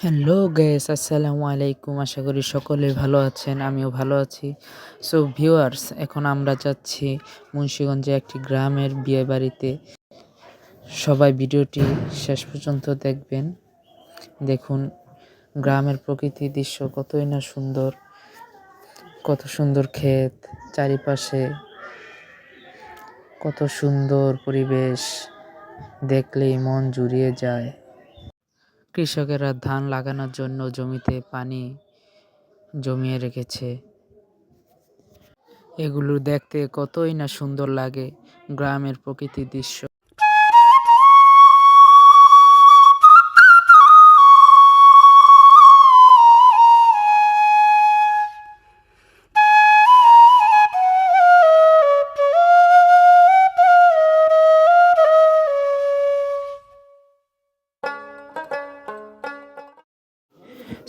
Hello gas আসসালামু আলাইকুম আশা করি সকলে ভালো আছেন, আমিও ভালো আছি। সো ভিউয়ার্স এখন আমরা যাচ্ছি মুন্সীগঞ্জে একটি গ্রামের বিয়ে বাড়িতে। সবাই ভিডিওটি শেষ পর্যন্ত দেখবেন। দেখুন, গ্রামের প্রকৃতি দৃশ্য কতই না সুন্দর, কত সুন্দর ক্ষেত, চারিপাশে কত সুন্দর পরিবেশ। দেখলেই মন জুড়িয়ে যায়। কৃষকেরা ধান লাগানোর জন্য জমিতে পানি জমিয়ে রেখেছে। এগুলো দেখতে কতই না সুন্দর লাগে গ্রামের প্রকৃতি দৃশ্য।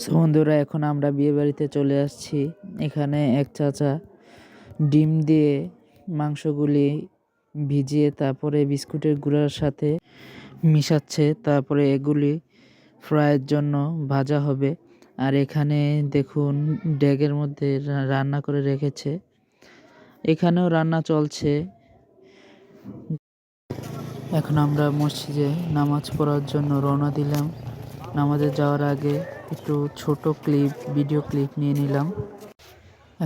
So, বন্ধুরা এখন আমরা বিয়ে বাড়িতে চলে আসছি। এখানে এক চাচা ডিম দিয়ে মাংসগুলি ভিজিয়ে তারপরে বিস্কুটের গুঁড়ার সাথে মিশাচ্ছে। তারপরে এগুলি ফ্রাইয়ের জন্য ভাজা হবে। আর এখানে দেখুন ড্যাগের মধ্যে রান্না করে রেখেছে। এখানেও রান্না চলছে। এখন আমরা মসজিদে নামাজ পড়ার জন্য রওনা দিলাম। নামাজে যাওয়ার আগে একটু ছোট ক্লিপ ভিডিও ক্লিপ নিয়ে নিলাম।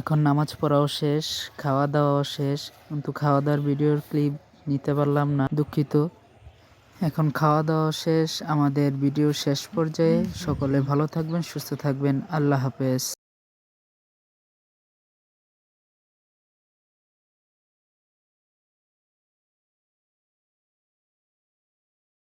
এখন নামাজ পড়াও শেষ, খাওয়া দাওয়াও শেষ। কিন্তু খাওয়া দাওয়ার ভিডিওর ক্লিপ নিতে পারলাম না, দুঃখিত। এখন খাওয়া দাওয়া শেষ, আমাদের ভিডিও শেষ পর্যায়ে সকলে ভালো থাকবেন, সুস্থ থাকবেন। আল্লাহ হাফেজ।